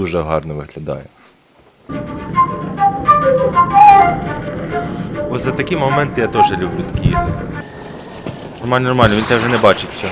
дуже гарно виглядає. Ось за такі моменти я теж люблю такі ігри. Нормально, нормально, він тебе вже не бачить все.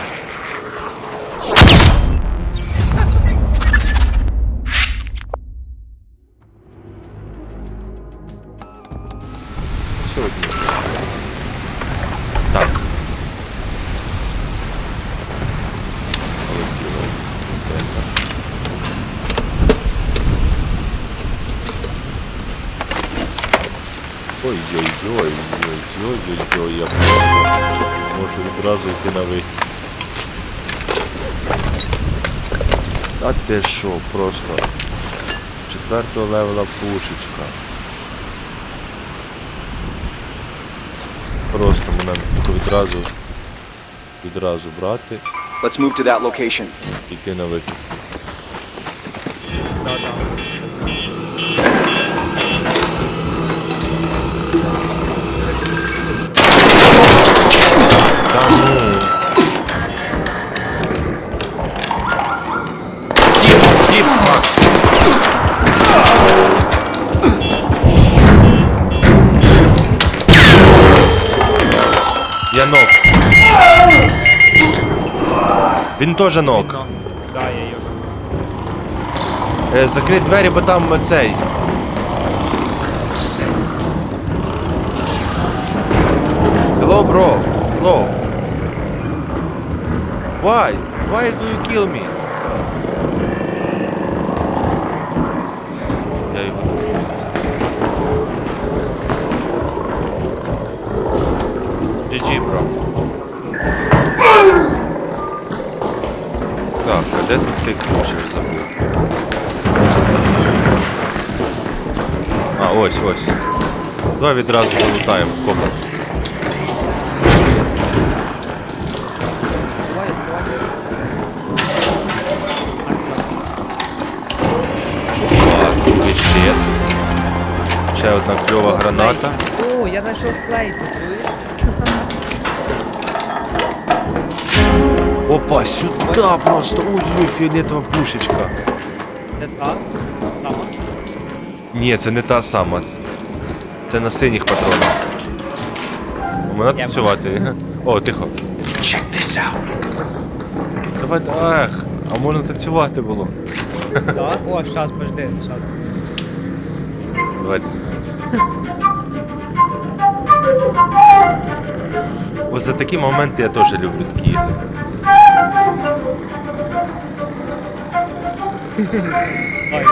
Ти що, просто четвертого левела пушечка. Просто мене відразу відразу брати Let's move to that location. і йти на вихід. Він ног. Да, я його. Е, закрий двері, бо там цей. Hello, bro. Hello. Why? Why do you kill me? А, ось, ось. Давай відразу залутаємо давай. Так. Ще одна кльова граната. О, я знайшов флейт, чуєш? Опа, сюди просто. Ой-ой, фіолетова пушечка. Це та? Ні, це не та сама. Це, на синіх патронах. Мене Я. О, тихо. Check this out. Давай, ах, а можна танцювати було. Да? О, щас, пожди, щас. Давайте. Ось за такі моменти я теж люблю такі ігри. Ай.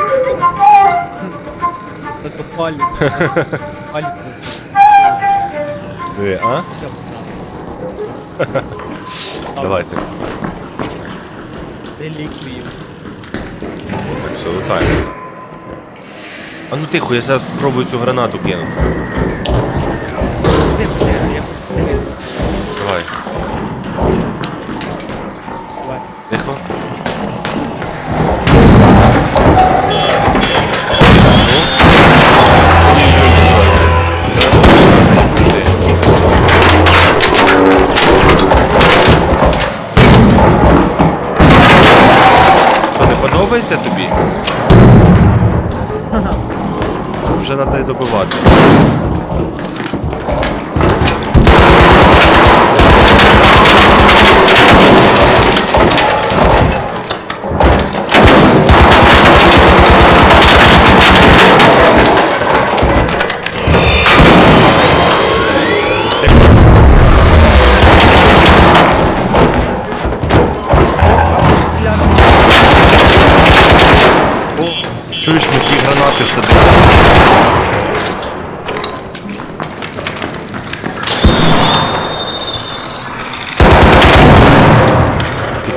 Це то палик. Палі. Ви, а? Все. Давайте. Реліквію. Так, все, лутаємо. А ну тихо, я зараз спробую цю гранату кинути. Де подивився.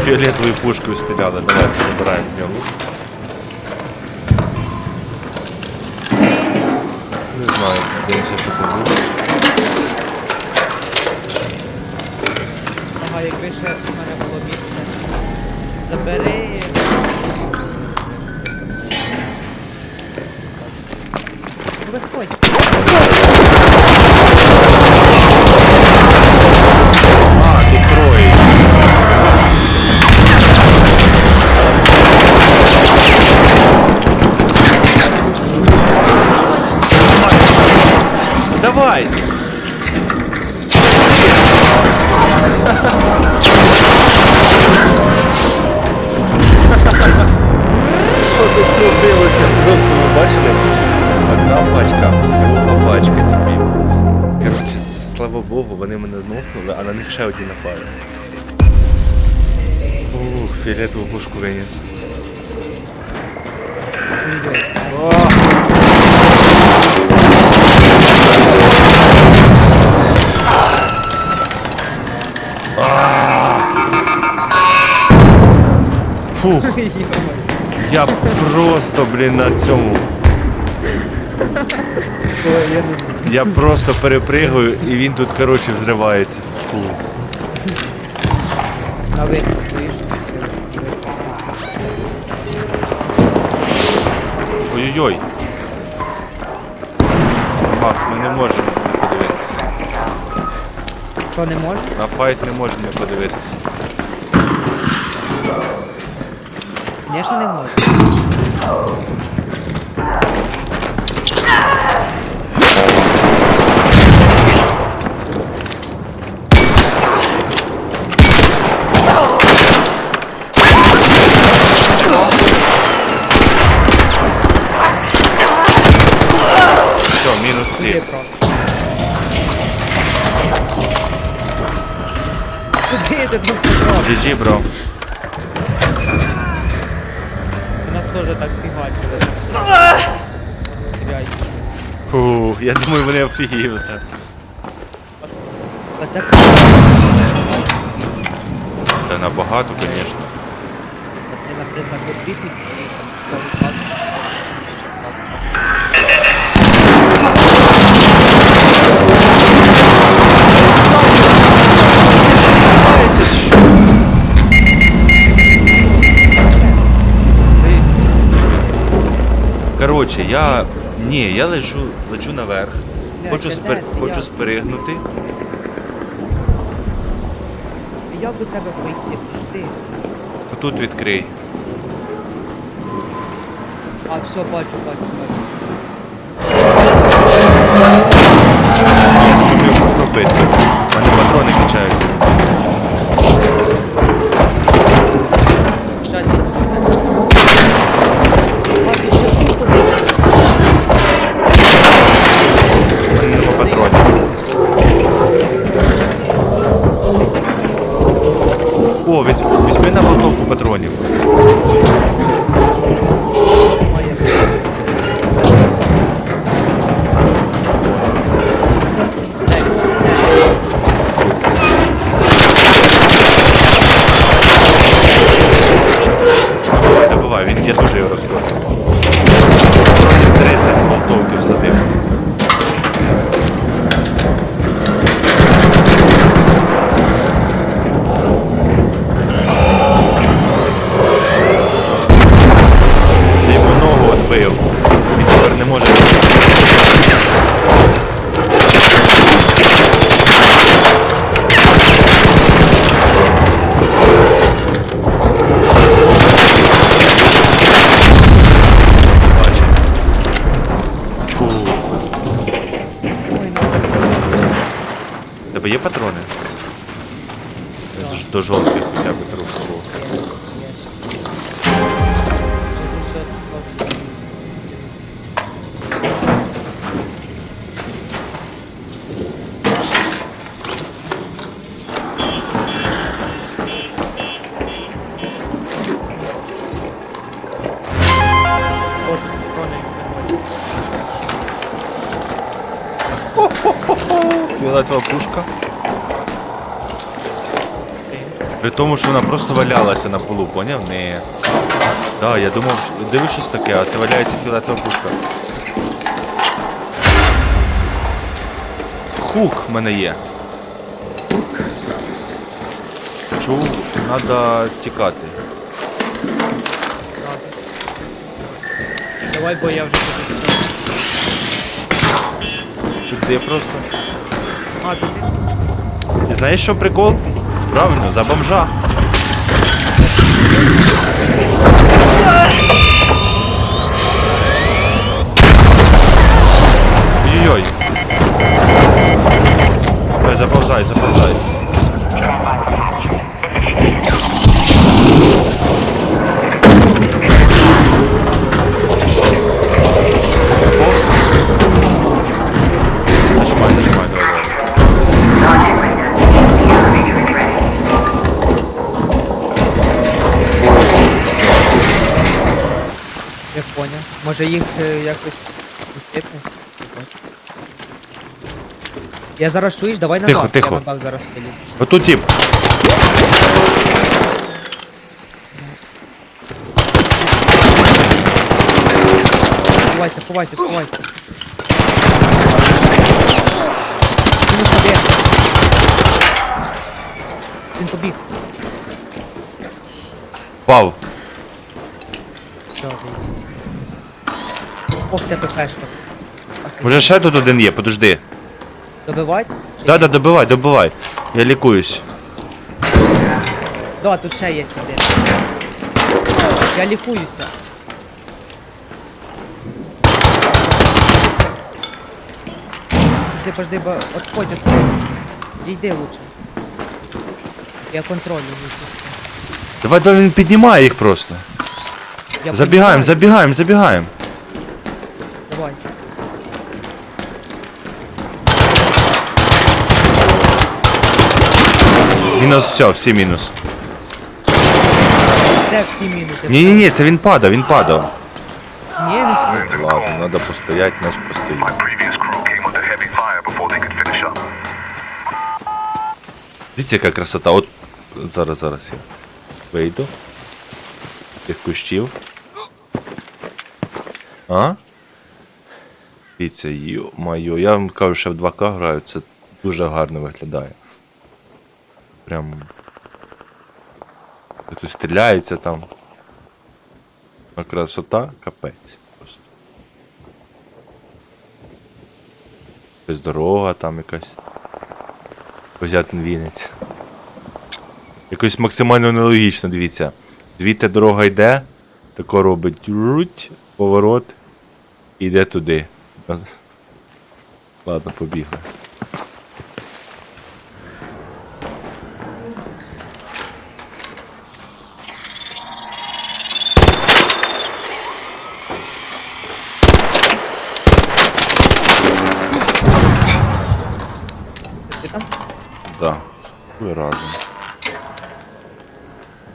Фіолетовою пушкою стріляли. Давай забираємо нього. Не знаю, дивимося, що тут буде. Ага, якби ще в мене було місце. Забери. Виходь. бачили? Одна пачка, друга пачка тобі. Коротше, слава Богу, вони мене змокнули, а на них ще одні напали. Ух, фіолетову пушку виніс. Фух. я просто, блін, на цьому. Я просто перепригую і він тут, коротше, взривається. Ой-ой-ой. Макс, ми не можемо не подивитися. Що не можеш? На файт не можемо не подивитися. Звісно не можеш. Все, мінус Іди Куди ти тут все робиш? GG, бро. Теж так фігачили. Теряй. Фу, я думаю, вони офігіли. Та це набагато, звісно. Ти на ти на Коротше, я. Ні, я лежу, лечу наверх. Хочу, спер... хочу спригнути. Як до тебе прийти? Ти. Отут відкрий. А, все, бачу, бачу, бачу. Щоб його просто вбити. У мене патрони кінчаються. Тебе є патрони? До жовтих хоча б трохи. Тому, що вона просто валялася на полу, поняв? Не. Да, я думав, дивись щось таке, а це валяється фіолетова пушка. Хук в мене є. Чув, треба тікати. Давай, бо я вже. Сюди просто. А, ти І знаєш що прикол? Правильно, за бомжа. Ой-ой-ой. Заползай, Може їх е, якось пустити? Я зараз чуєш, давай на Тихо, дах. тихо. Я на дах зараз піду. Отут тип. Ховайся, ховайся, ховайся. Мінус один. Він побіг. Впав. Все, вийде. Ох, це ППшка. Може ще тут один є, подожди. Добивать? Да, да, добивай, добивай. Я лікуюсь. Да, тут ще є сюди. Я лікуюся. Подожди, подожди, бо отходь, отходь. Дійди лучше. Я контролю. Давай, давай він піднімає їх просто. Я Забігаємо, забігаємо, забігаємо. Давай. Мінус все, всі мінус. Де всі мінуси? Ні, ні, ні, це він падав, він падав. Ні, він сні- Ладно, треба постояти, наш постоїть. Previous crew came under heavy fire before they could finish up. Дивіться, яка красота. От зараз, зараз я вийду. з Тих кущів. А? Дивіться, йо-майо. Я вам кажу, що в 2К граю, це дуже гарно виглядає. Прям. Тут стріляється там. А красота капець. Просто. Якась дорога там якась. Козятин Вінець. Якось максимально нелогічно, дивіться. Звідти дорога йде, тако робить руть, поворот і йде туди. Ладно, побігли. Ти там? Да. Ви разом.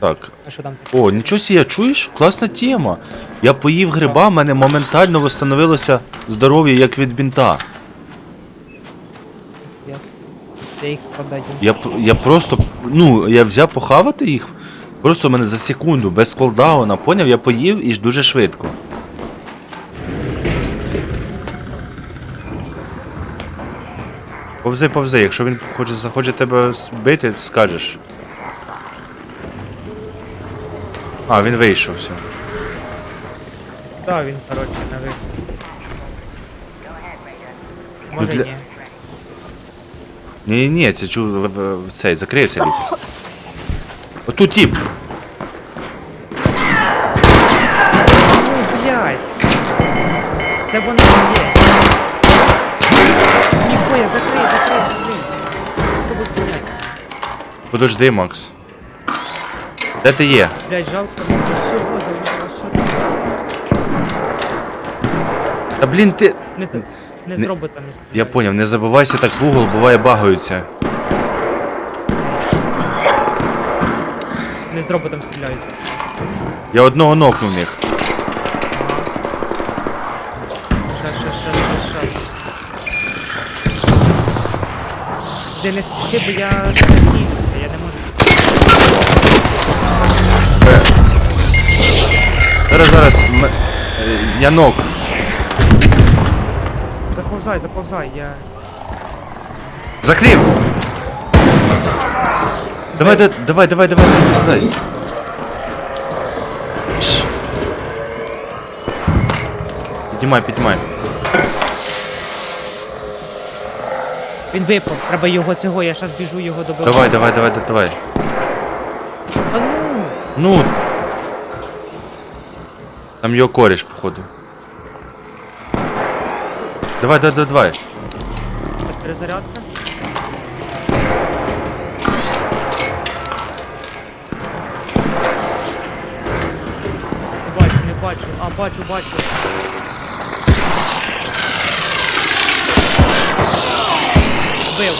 Так. А що там? таке? О, нічого сія, чуєш? Класна тема. Я поїв гриба, в мене моментально восстановилося здоров'я як від бінта. Я, я просто, ну, я взяв похавати їх. Просто в мене за секунду, без колдауна, поняв, я поїв і ж дуже швидко. Повзи, повзи, якщо він хоче, захоче тебе збити, скажеш. А, він вийшов все. Так, він, коротше, не вийшов. Ну, Може для- ні. Ні, ні, це чув в- в- в- цей, закрився літ. Отут тіп. Ну, блядь. Це воно є. Ніхуя, закрий, закрий, закрий. Що ви, блядь? Подожди, Макс. Де ти є? Блядь, жалко, ну все, залишилось сюди. Та блін, ти. Не, не, не Не- з роботами стріляй. Я поняв, не забувайся так в угол, буває багаються. Не з роботом стріляють. Я одного нокнув в них. Ще, ще. Ти не спіши, бо я не Зараз, зараз. м- е, Я нок. Заповзай, заповзай, я... Закрив! Давай, да- давай, давай, давай, давай. Ш. Піднімай, піднімай. Він випав, треба його цього, я щас біжу його добивати. Давай, давай, давай, давай, давай. Та ну! Ну. Там його кореш, походу. Давай, давай, давай, давай. Перезарядка. Не бачу, не бачу. А, бачу, бачу. Вбив.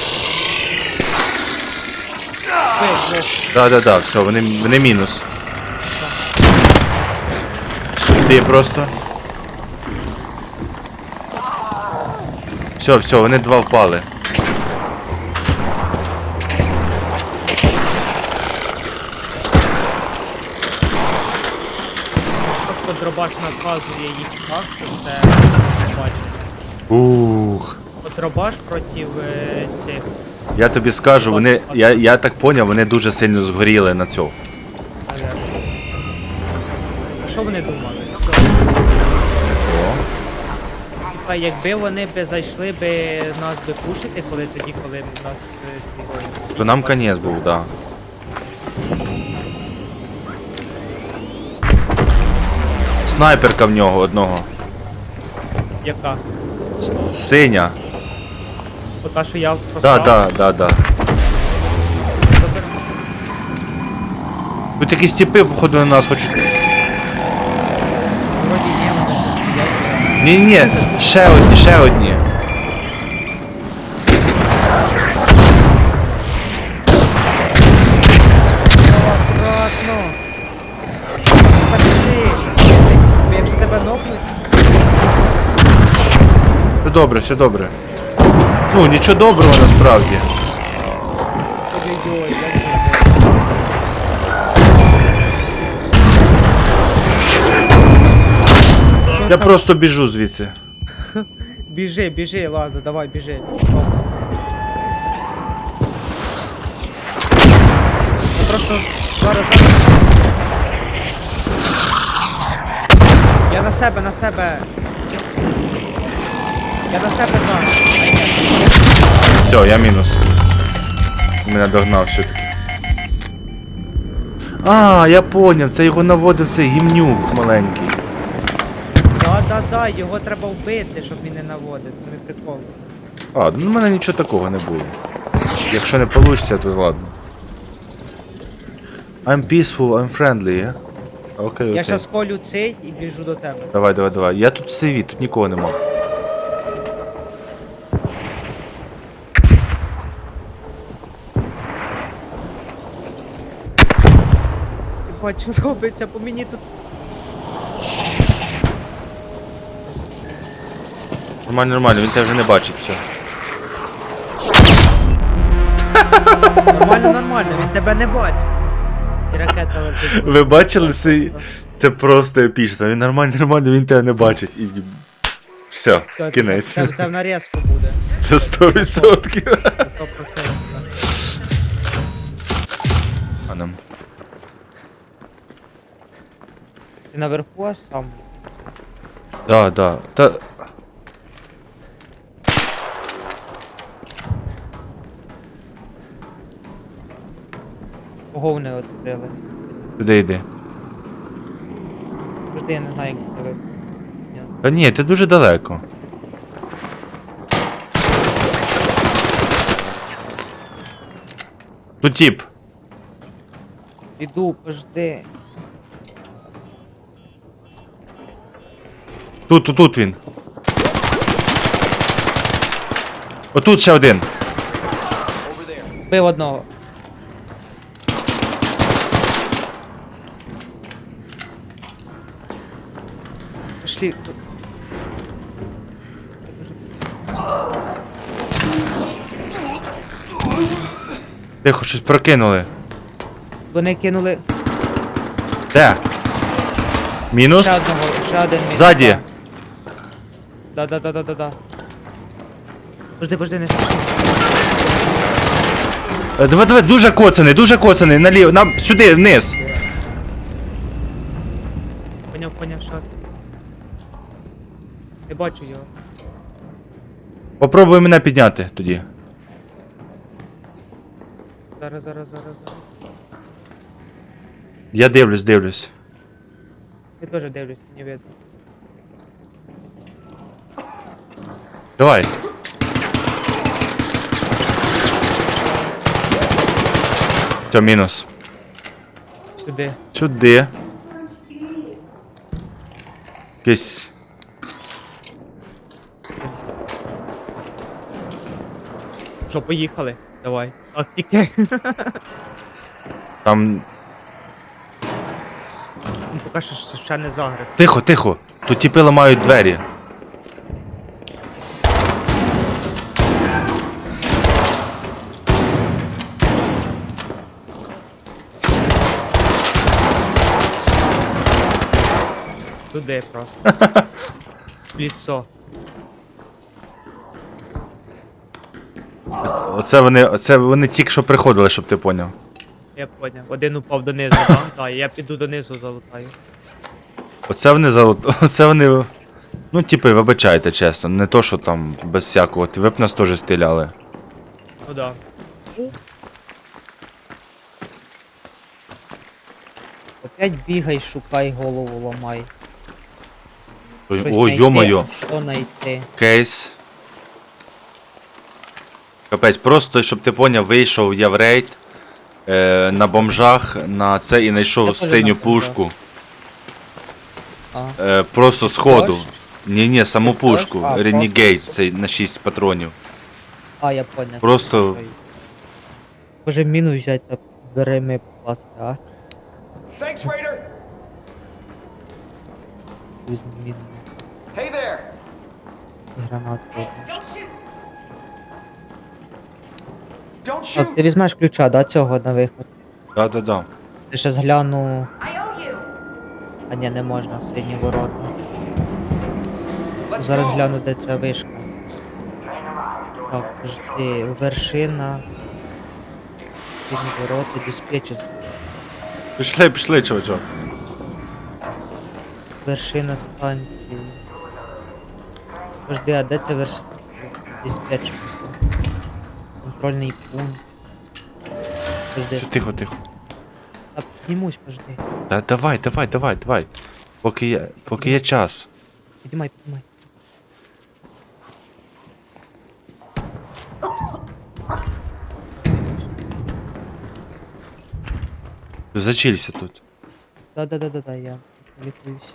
Вбив, двох. Да, да, да, все, вони, вони мінус. Ти просто. Все, все, вони два впали. Просто дробаш наказує їх так, що це бачить. Ух. Дробаш проти е, цих. Я тобі скажу, вони. Я, я так поняв, вони дуже сильно згоріли на цьому. А що вони думали? Типа, якби вони би зайшли би нас би пушити, коли тоді, коли в нас е, ці То нам конець був, да. Снайперка в нього одного. яка? Синя. Ота, що я Да, просрав. да, да, да. Тут якісь тіпи, походу, на нас хочуть. Ні, ні, ще одні, ще одні. Аккуратно. Забіжи. Бо Якщо тебе нокнуть, Все добре, все добре. Ну, нічого доброго насправді. ой-ой-ой, я Я просто біжу звідси. Біжи, біжи, ладно, давай, біжи. Я просто зараз. Я на себе, на себе. Я на себе зараз. Все, я мінус. Мене догнав все-таки. А, я поняв, це його наводив цей гімнюк маленький. Да, да, да, його треба вбити, щоб він не наводив. Це не прикол. А, ну в мене нічого такого не було. Якщо не вийде, то ладно. I'm peaceful, I'm friendly, yeah? Окей, окей. Я щас колю цей і біжу до тебе. Давай, давай, давай. Я тут в сейві, тут нікого нема. Ти бачу, робиться, по мені тут. Нормально, нормально, він тебе вже не бачить, все. Нормально, нормально, він тебе не бачить. І ракета летить. Ви бачили це? Це просто епічно. Він нормально, нормально, він тебе не бачить. І... Все, Все, кінець. Це, це в нарізку буде. Це 100%. Це 100%. А нам. Ти наверху а сам. Да, да. Та... Кого вони відкрили? Туди йди. Завжди я не знаю, як це ви. Та ні, ти дуже далеко. Тут тип. Іду, пожди. Тут, тут, тут він. Отут ще один. Бив одного. Тут. Тихо, щось прокинули. Вони кинули Де? Мінус? ще одного, ще один мій. Ззаді. Да, да, да, да, да, да. Пожди, пожди, не спіши. Е, Давай, дуже коцаний, дуже коцаний, наліво, нам сюди, вниз. Поняв, поняв, що. Не бачу його. Попробуй мене підняти тоді. Зараз, зараз, зараз, зараз. Я дивлюсь, дивлюсь. Я теж дивлюсь, не видно. Давай. Все, мінус. Сюди. Сюди. Якийсь. Що, поїхали? Давай. Так, тільки. Там. поки що ще- ще не загреб. Тихо, тихо. Тут тіпи ламають двері. Туди просто. В Ліцо. Оце- вони, оце вони тільки що приходили, щоб ти поняв. Я поняв. Один упав донизу, так? Так, я піду донизу залутаю. Оце вони за. Оце вони. Ну, типи, вибачайте, чесно, не то, що там без всякого. Ви б нас теж стріляли. Ну да. Опять бігай, шукай, голову ламай. Ой, Щось Ой, знайти, йо-моє, Що знайти? кейс. Капець, просто, щоб ти поняв, вийшов я в рейд е, на бомжах на це і Я знайшов синю пушку. Е, просто з ходу. Дощ? Ні, ні, саму пушку. А, Renegade, цей на 6 патронів. а я поняв. Просто- Може міну взяти та дверми покласти, а? Thanks, Raider. Візьму міну. Hey there. Гранату. Don't Так, ти візьмеш ключа, да, цього на виход? Да-да-да. Ти ще згляну. А ні, не можна, сині ворота. Зараз гляну, де ця вишка. Так, жди, вершина. Сині ворота, диспетчер. Пішли, пішли, чувачок. Вершина станції. Подожди, а де це верш... диспетчерська? Контрольний пункт. Подожди, Тихо, тихо. а піднімусь, подожди. Та давай, давай, давай, давай. Поки є, поки є час. Піднімай, піднімай. Зачілься тут. Да-да-да-да-да, я лікуюсь.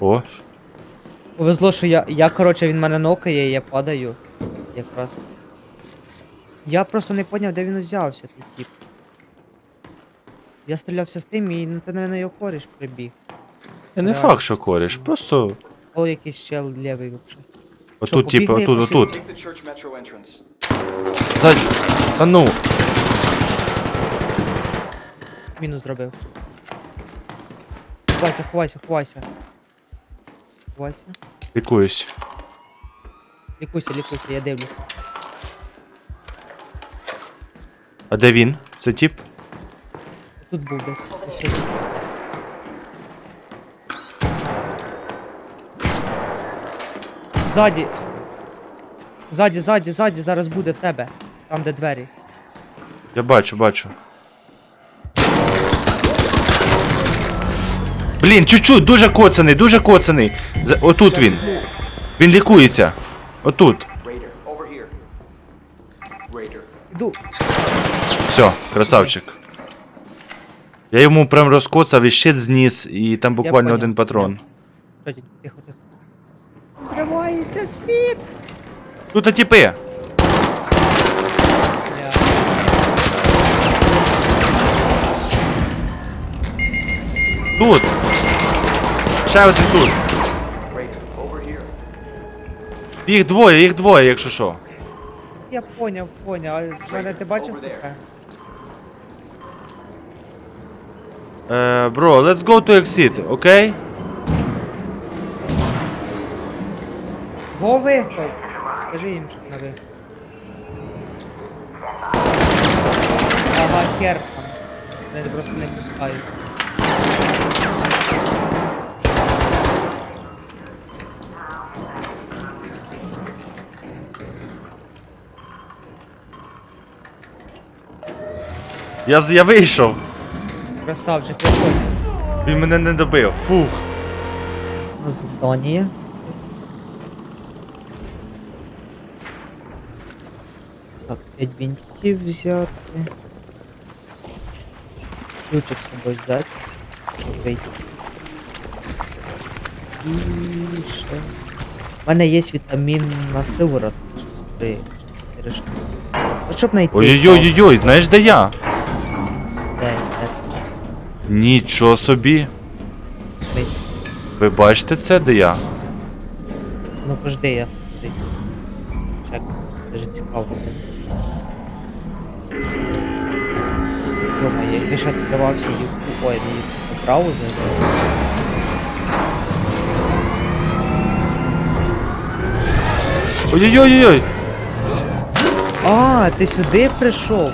О, Повезло, що я, я коротше, він мене нокає, і я падаю. Якраз. Я просто не поняв, де він узявся, той тип. Я стрілявся з тим і ну, це, напевно, його коріш прибіг. я не Реально. факт, що коріш. Просто О, якийсь чел лівий взагалі. отут, типу, побігли, отут, пошли? отут. Take the church metro entrance. Та, та ну. Мінус зробив. Ховайся, ховайся, ховайся. Ховайся. Лікуюсь. Лікуйся, лікуйся, я дивлюся. А де він? Це тип? Тут був десь. ось сюди. Ззаді. Ззаді, ззаді, ззаді, зараз буде в тебе. Там, де двері. Я бачу, бачу. Блін, чуть-чуть, дуже коцаний, дуже коцаний. За- Отут він. Він лікується. Отут. Raider, over here. Raider. Іду. Все, красавчик. Я йому прям розкоцав і щит зніс, і там буквально поняв, один патрон. Тихо, тихо. Зривається світ! Тут а тіпи. Тут. Ще один тут. Їх двоє, їх двоє, якщо що. Я поняв, поняв. А в мене ти бачив. Е, бро, let's go to exit, окей? Го виход! Скажи їм, щоб на виход. Ага, хер. Вони просто не пускають. Я, з- я вийшов. Красавчик, виходь. Він мене не добив. Фух. Здонія. Так, 5 бінтів взяти. Ключик з собою взяти. Окей. І ще. У мене є вітамін на сиворот. При 4 штуки. От щоб знайти. Ой-ой-ой, знаєш де я? Нічого собі. в? Ви бачите це, де я? Ну пожди, я. цей. Чек. Дуже цікаво. Дома, якби ще відкривався їх ой, не їх праву знайти. Ой-ой-ой-ой! А, ти сюди прийшов.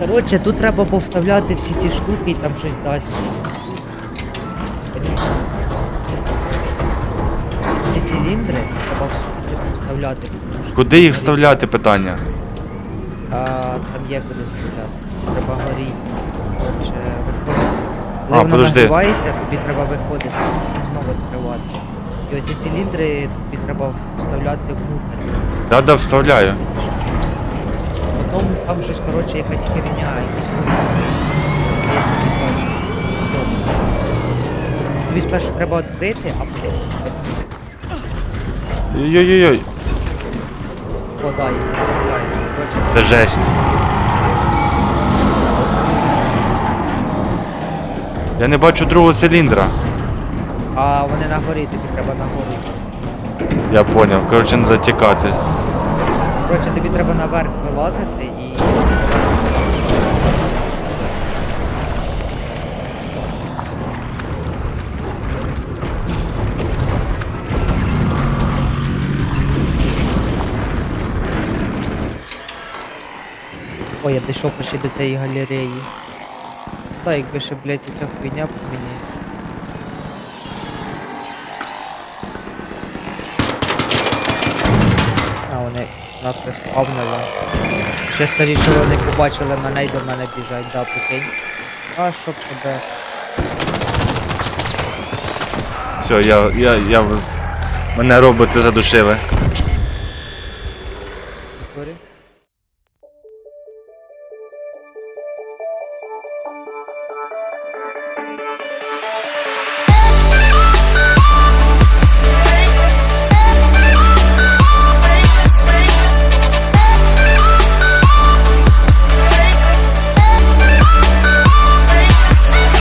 Коротше, тут треба повставляти всі ті штуки і там щось дасть. Ці циліндри треба що- Куди їх вставляти питання? А, там є куди вставляти. Треба горіти. Коротше, виходити. А, воно подожди. нагрівається, тобі треба виходити і знову відкривати. І оці циліндри тобі треба вставляти внутрь. Да-да, вставляю. Потім там щось, коротше, якась херня, якийсь номер. Я собі бачу. Йдемо. Тобі спершу треба відкрити, а потім. Ой-ой-ой, О, да. Коротше, це жесть. Я не бачу другого циліндра. а вони на горі, тобі треба на горі. Я поняв. Коротше, треба тікати. Коротше, тобі треба наверх вилазити і. Ой, я дійшов почти до цієї галереї. Та якби ще, блядь, ця хуйня по надто. Ще скажіть, що вони побачили мене і до мене біжать, да, прикинь. А щоб тебе. Все, я, я, я... Мене роботи задушили.